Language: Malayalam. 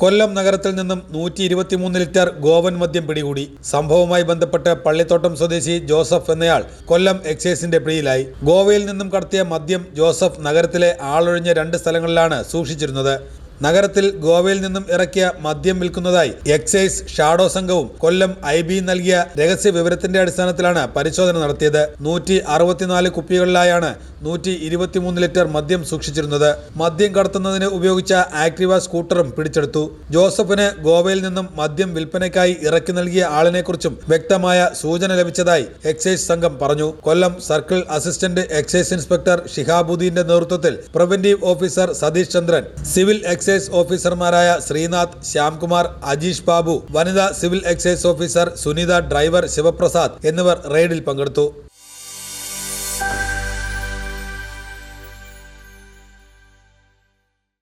കൊല്ലം നഗരത്തിൽ നിന്നും നൂറ്റി ഇരുപത്തിമൂന്ന് ലിറ്റർ ഗോവൻ മദ്യം പിടികൂടി. സംഭവവുമായി ബന്ധപ്പെട്ട് പള്ളിത്തോട്ടം സ്വദേശി ജോസഫ് എന്നയാൾ കൊല്ലം എക്സൈസിന്റെ പിടിയിലായി. ഗോവയിൽ നിന്നും കടത്തിയ മദ്യം ജോസഫ് നഗരത്തിലെ ആളൊഴിഞ്ഞ രണ്ട് സ്ഥലങ്ങളിലാണ് സൂക്ഷിച്ചിരുന്നത്. നഗരത്തിൽ ഗോവയിൽ നിന്നും ഇറക്കിയ മദ്യം വിൽക്കുന്നതായി എക്സൈസ് ഷാഡോ സംഘവും കൊല്ലം ഐ ബി നൽകിയ രഹസ്യ വിവരത്തിന്റെ അടിസ്ഥാനത്തിലാണ് പരിശോധന നടത്തിയത്. നൂറ്റി അറുപത്തിനാല് കുപ്പികളിലായാണ് നൂറ്റി ഇരുപത്തിമൂന്ന് ലിറ്റർ മദ്യം സൂക്ഷിച്ചിരുന്നത്. മദ്യം കടത്തുന്നതിന് ഉപയോഗിച്ച ആക്ടിവ സ്കൂട്ടറും പിടിച്ചെടുത്തു. ജോസഫിന് ഗോവയിൽ നിന്നും മദ്യം വിൽപ്പനയ്ക്കായി ഇറക്കി നൽകിയ ആളിനെക്കുറിച്ചും വ്യക്തമായ സൂചന ലഭിച്ചതായി എക്സൈസ് സംഘം പറഞ്ഞു. Kollam circle assistant excise inspector ഷിഹാബുദ്ദീന്റെ നേതൃത്വത്തിൽ preventive officer Satheesh Chandran civil excise ഓഫീസർമാരായ ശ്രീനാഥ് ശ്യാംകുമാർ അജീഷ് ബാബു വനിതാ civil excise officer Sunitha driver Sivaprasad എന്നിവർ റെയ്ഡിൽ പങ്കെടുത്തു.